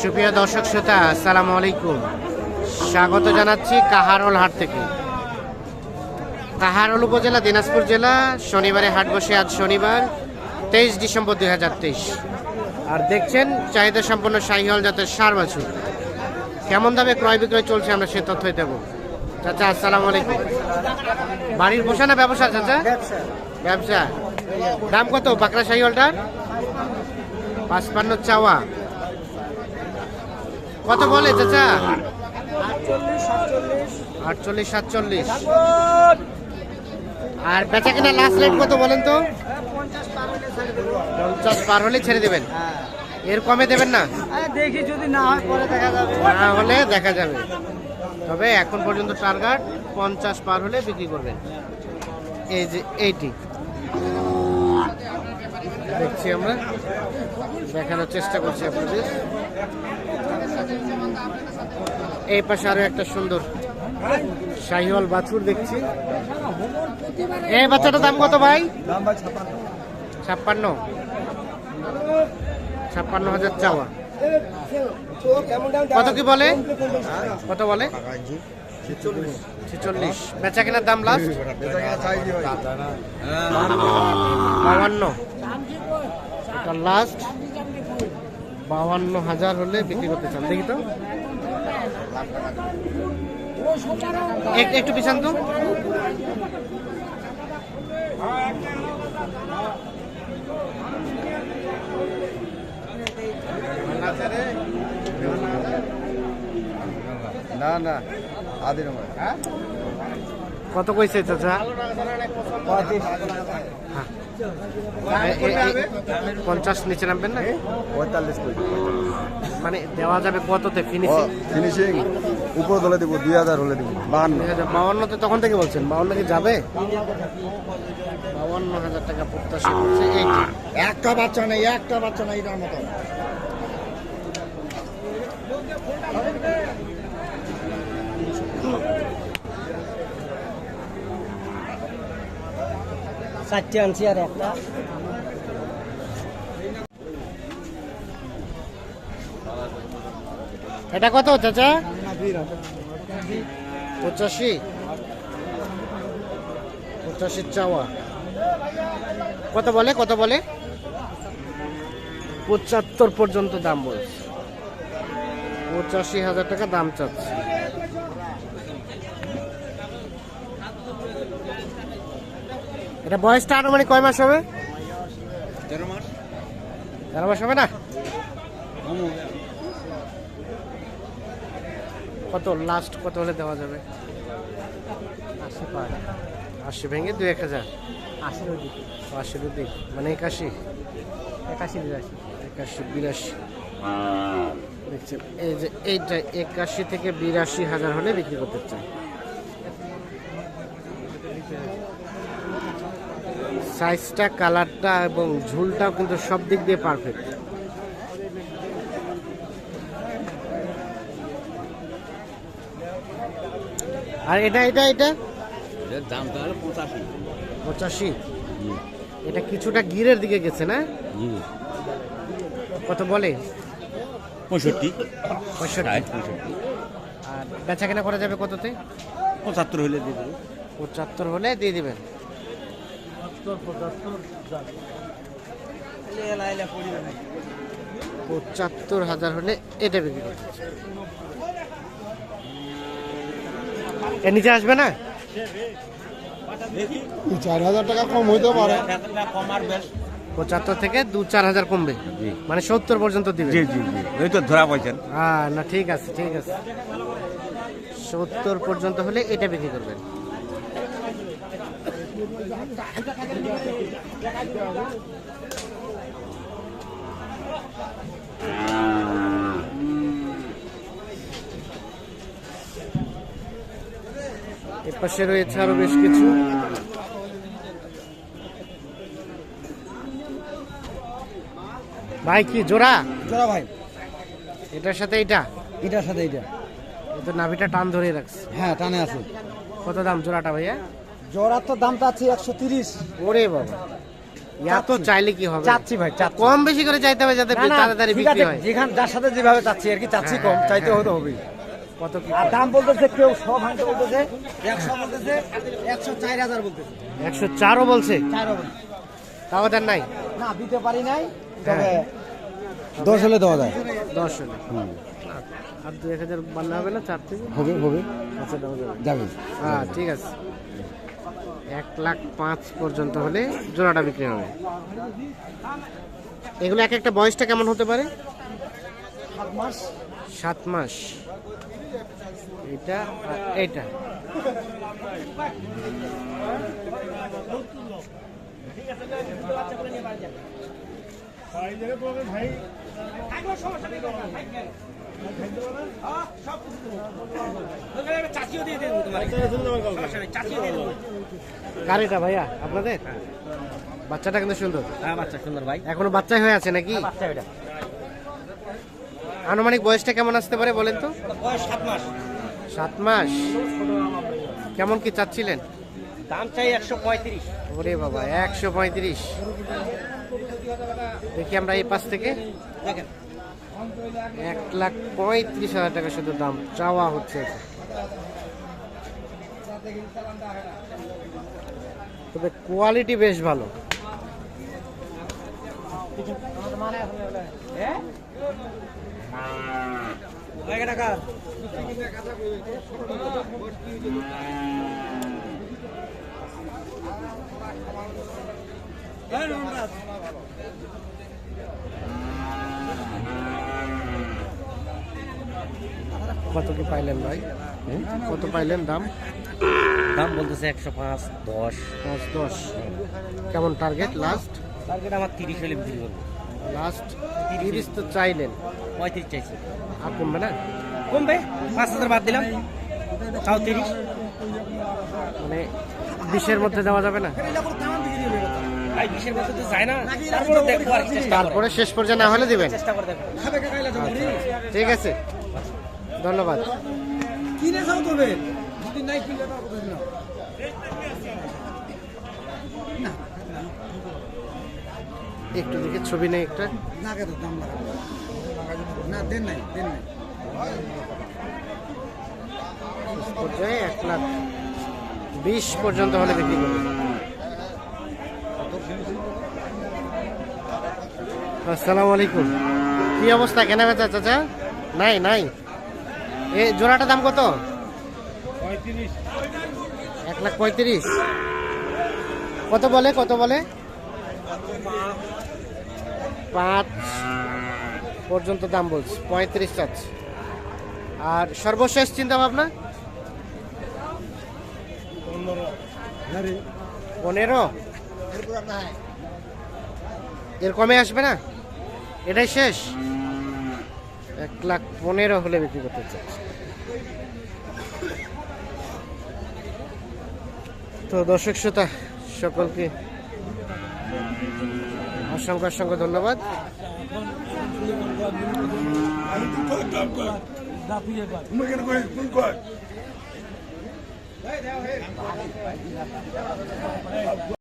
সুপ্রিয় দর্শক শ্রোতা, আসসালামু আলাইকুম। স্বাগত জানাচ্ছি কাহারোল হাট থেকে। কাহারোল উপজেলা, দিনাজপুর জেলা, শনিবারে হাট বসে আজ শনিবার, তেইশ ডিসেম্বর দুই হাজার তেইশ। আর দেখছেন, চাহিদা সম্পন্ন শাহিহল জাতের সার বাছুর। কেমন দামে ক্রয় বিক্রয় চলছে আমরা সে তথ্যই দেবো। চাচা, আসসালামু আলাইকুম। বাড়ির বসে না ব্যবসা, চাচা? ব্যবসা। দাম কত? বাঁকড়া শাহিহলটার পাঁচপান্ন চাওয়া। কত বলে চাচা? আটচল্লিশ সাতচল্লিশ। আর বেচা কিনা লাস্ট রেট কত বলেন তো? পঞ্চাশ পার হলে ছেড়ে দেবেন। এর কমে দেবেন না? দেখি যদি না হয় পরে দেখা যাবে। না হলে দেখা যাবে। তবে এখন পর্যন্ত টার্গেট পঞ্চাশ পার হলে বিক্রি করবেন। এই যে এইটি। দেখছি আমরা। দেখানোর চেষ্টা করছি আপনাদের। এই পাশে আরও একটা সুন্দর শাহিওয়াল বাছুর দেখছি। এই বাচ্চাটার দাম কত ভাই? ছাপ্পান্ন। ছাপ্পান্ন হাজার চাওয়া। কত কি বলে? কত বলে? ছেচল্লিশ। বেচা কেনার দাম লাস্ট বাউান্ন। এটা লাস্ট বাউান্ন হাজার হলে বিক্রি করতে চান, দেখি তো। একটু পিছান তো। না না, আদি নম্বর কত কইছে চাচা? হ্যাঁ। পঞ্চাশ নিচে নামবেন না পঁয়তাল্লিশ মানে দেওয়া যাবে কততে ফিনিশিং ফিনিশিং উপর হলে দিব দুই হাজার হলে দিব বাহান্ন। বাউান্নতে তখন থেকে বলছেন বাউন্ন কি যাবে? বাউান্ন হাজার টাকা প্রত্যাশা করছে একটা বাচ্চা নেই একটা বাচ্চা নেই এটার মতো চারটে আনছি আর একটা। এটা কত, চাচা? পঁচাশি। পঁচাশি চাওয়া। কত বলে কত বলে? পঁচাত্তর পর্যন্ত দাম বলছে। পঁচাশি হাজার টাকা দাম চাচ্ছে। এটা বয়সটা আনুমানিক কয় মাস হবে? তেরো মাস। তেরো মাস হবে না? কত? লাস্ট কত হলে দেওয়া যাবে? আশি পার। আশি ভেঙে দু এক হাজার। আশির দিক মানে একাশি? একাশি বিরাশি। একাশি বিরাশি। দেখছেন এই যে এইটা একাশি থেকে বিরাশি হাজার হলে বিক্রি করতে চাই। সাইজটা কালারটা এবং ঝুলটাও কিন্তু সব দিক দিয়ে পারফেক্ট আর এটা এটা এটা? দাম তাহলে পঁচাশি। পঁচাশি? এটা কিছুটা গিরের দিকে গেছে না? কত বলে? পঁয়ষট্টি। পঁয়ষট্টি। আর বেচা কেনা করা যাবে কততে? পঁচাত্তর হলে দিয়ে দেবো। পঁচাত্তর হলে দিয়ে দিবেন। পঁচাত্তর হাজার হলে এটা বিক্রি করতে। এর নিচে আসবে না? চার হাজার টাকা কম হইতে পারে। পঁচাত্তর থেকে দু চার হাজার কমবে। মানে সত্তর পর্যন্ত দিবে। জি জি জি। ওই তো ধরা পড়ছেন হ্যাঁ না ঠিক আছে ঠিক আছে। সত্তর পর্যন্ত হলে এটা বিক্রি করবেন। এপাশে রয়েছে আরও বেশ কিছু। ভাই কি জোড়া? জোড়া ভাই। এটার সাথে এটা এটার সাথে এটা তো নাভিটা টান ধরে রাখছে। হ্যাঁ টানে আছে। কত দাম জোড়াটা ভাইয়া? জোড়ার তো দাম চাচ্ছি একশো তিরিশ। ওরে বাবা। এত চাইলে কি হবে? চাচ্ছি ভাই কম বেশি করে চাইতে হবে যাতে তাড়াতাড়ি বিক্রি হয়। যেখান যার সাথে যেভাবে চাচ্ছি আর কি চাচ্ছি কম চাইতে হতে হবে কত কি আর দাম বলতেছে কেউ সব ভাঙতে বলতেছে একশো বলতেছে একশো চার হাজার বলতেছে। একশো চারও বলছে? চার তাও দেন নাই? না দিতে পারি নাই তবে দশ হলে দেওয়া যায়। দশ হলে। আর দু এক হাজার বাড়লে হবে না চার থেকে? হবে হবে। আচ্ছা যাবে। যাবে। হ্যাঁ ঠিক আছে। এক লাখ পাঁচ পর্যন্ত হলে জোড়াটা বিক্রি হবে। এগুলো এক একটা বয়সটা কেমন হতে পারে? সাত মাস। এটা আর এইটা গাড়িটা ভাইয়া আপনাদের? বাচ্চাটা কিন্তু সুন্দর। হ্যাঁ বাচ্চা সুন্দর ভাই। এখনও বাচ্চাই হয়ে আছে নাকি? বাচ্চা এটা আনুমানিক বয়সটা কেমন আসতে পারে বলেন তো? বয়স সাত মাস। সাত মাস। কেমন কি চাচ্ছিলেন? দাম চাই একশো পঁয়ত্রিশ। ওরে বাবা একশো পঁয়ত্রিশ। দেখি আমরা এই পাশ থেকে। দেখেন। এক লাখ পঁয়ত্রিশ হাজার টাকা শুধু দাম। চাওয়া হচ্ছে। তবে কোয়ালিটি বেশ ভালো। টাকা কত কি পাইলেন ভাই? কত পাইলেন দাম? দাম বলতেছে একশো পাঁচ দশ। পাঁচ দশ। কেমন টার্গেট লাস্ট টার্গেট আমার তিরিশ হলে বিক্রি করব। লাস্ট তিরিশ তো চাইলেন। পঁয়ত্রিশ চাইছি। আর কমবে না? কমবে পাঁচ হাজার বাদ দিলাম। তাও তিরিশ। মানে বিশের মধ্যে দেওয়া যাবে না? তারপরে শেষ পর্যায়ে না হলে দিবেন? করে দেখব। ঠিক আছে। ধন্যবাদ। কিনে যাও তবে। যদি নাই কিনলে না। একটু দেখে ছবি নেই একটা। না কেন দাম না দেন নাই দেন নাই। পর্যায়ে এক লাখ বিশ পর্যন্ত হলে বিক্রি করবে। আসসালামু আলাইকুম। কি অবস্থা? কেনা বেচা চাচা? নাই নাই। এ জোড়াটা দাম কত? এক লাখ পঁয়ত্রিশ। কত বলে কত বলে? পাঁচ। পর্যন্ত দাম বলছি পঁয়ত্রিশ চাচ্ছে। আর সর্বশেষ চিন্তা ভাবনা পনেরো? এর কমে আসবে না? এটাই শেষ? এক লাখ পনেরো হলে বিক্রি করতে চাচ্ছি। তো দর্শক শ্রোতা সকলকে অসংখ্য অসংখ্য ধন্যবাদ।